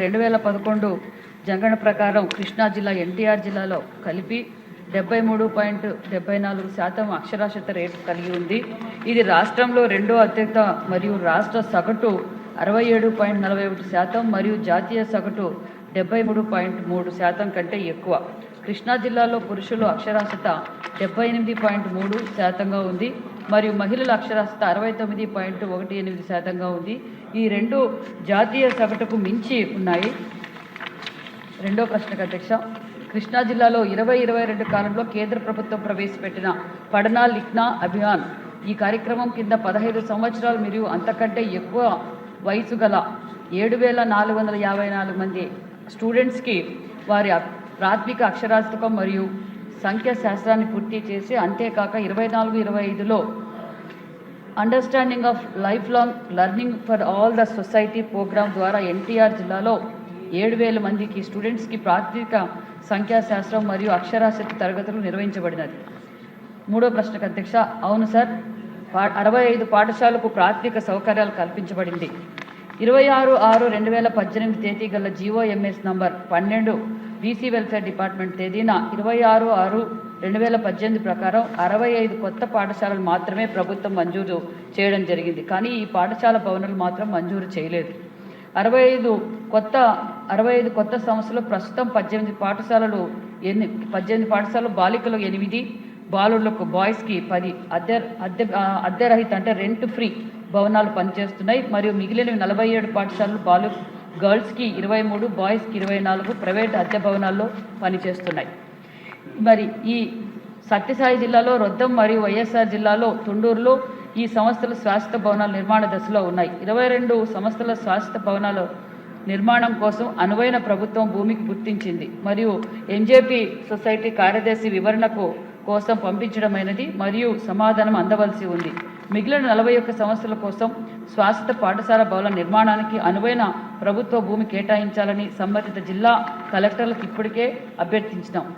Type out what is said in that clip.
రెండు వేల పదకొండు జంగణ ప్రకారం కృష్ణా జిల్లా ఎన్టీఆర్ జిల్లాలో కలిపి డెబ్బై మూడు పాయింట్ డెబ్బై నాలుగు శాతం అక్షరాస్యత రేటు కలిగి ఉంది. ఇది రాష్ట్రంలో రెండో అత్యంత మరియు రాష్ట్ర సగటు అరవై ఏడు పాయింట్ నలభై ఒకటి శాతం మరియు జాతీయ సగటు డెబ్బై మూడు పాయింట్ మూడు శాతం కంటే ఎక్కువ. కృష్ణా జిల్లాలో పురుషులు అక్షరాస్యత డెబ్బై ఎనిమిది పాయింట్ మూడు శాతంగా ఉంది. మరియు మహిళల అక్షరాస్యత అరవై తొమ్మిది పాయింట్ ఒకటి ఎనిమిది శాతంగా ఉంది. ఈ రెండు జాతీయ సగటుకు మించి ఉన్నాయి. రెండో ప్రశ్నకు అధ్యక్ష కృష్ణా జిల్లాలో ఇరవై ఇరవై రెండు కాలంలో కేంద్ర ప్రభుత్వం ప్రవేశపెట్టిన పడనా లిఖ్నా అభియాన్ ఈ కార్యక్రమం కింద పదహైదు సంవత్సరాలు మరియు అంతకంటే ఎక్కువ వయసు గల ఏడు వేల నాలుగు వందల యాభై నాలుగు మంది స్టూడెంట్స్కి వారి ప్రాథమిక అక్షరాస్యతం మరియు సంఖ్యాశాస్త్రాన్ని పూర్తి చేసి అంతేకాక ఇరవై నాలుగు ఇరవై ఐదులో understanding of life long learning for all the society programme ద్వారా ఎన్టీఆర్ జిల్లాలో ఏడు వేల మందికి స్టూడెంట్స్కి ప్రాథమిక సంఖ్యాశాస్త్రం మరియు అక్షరాస్యత తరగతులు నిర్వహించబడినది. మూడో ప్రశ్నకు అధ్యక్ష అవును సార్ పా అరవై ఐదు పాఠశాలకు ప్రాథమిక సౌకర్యాలు కల్పించబడింది. ఇరవై ఆరు ఆరు రెండు వేల పద్దెనిమిది తేదీ గల జీఓఎంఎస్ నంబర్ పన్నెండు బీసీ వెల్ఫేర్ డిపార్ట్మెంట్ తేదీన ఇరవై ఆరు ఆరు రెండు వేల పద్దెనిమిది ప్రకారం అరవై ఐదు కొత్త పాఠశాలలు మాత్రమే ప్రభుత్వం మంజూరు చేయడం జరిగింది. కానీ ఈ పాఠశాల భవనాలు మాత్రం మంజూరు చేయలేదు. అరవై ఐదు కొత్త అరవై ఐదు కొత్త సంస్థలు ప్రస్తుతం పద్దెనిమిది పాఠశాలలు ఎన్ని పద్దెనిమిది పాఠశాలలు బాలికలు ఎనిమిది బాలులకు బాయ్స్కి పది. అద్దె అద్దె అద్దెరహిత అంటే రెంట్ ఫ్రీ భవనాలు పనిచేస్తున్నాయి. మరియు మిగిలిన నలభై ఏడు పాఠశాలలు బాలు గర్ల్స్కి ఇరవై మూడు బాయ్స్కి ఇరవై నాలుగు ప్రైవేట్ అద్దె భవనాల్లో పనిచేస్తున్నాయి. మరి ఈ సత్యసాయి జిల్లాలో రొద్దం మరియు వైఎస్ఆర్ జిల్లాలో తుండూరులో ఈ సంస్థల శాశ్వత భవనాల నిర్మాణ దశలో ఉన్నాయి. ఇరవై రెండు సంస్థల శాశ్వత భవనాలు నిర్మాణం కోసం అనువైన ప్రభుత్వం భూమికి గుర్తించింది. మరియు ఎన్జేపీ సొసైటీ కార్యదర్శి వివరణకు కోసం పంపించడమైనది మరియు సమాధానం అందవలసి ఉంది. మిగిలిన నలభై ఒక్క సంవత్సరాల కోసం శాశ్వత పాఠశాల భవన నిర్మాణానికి అనువైన ప్రభుత్వ భూమి కేటాయించాలని సంబంధిత జిల్లా కలెక్టర్లకు ఇప్పటికే అభ్యర్థించినాం.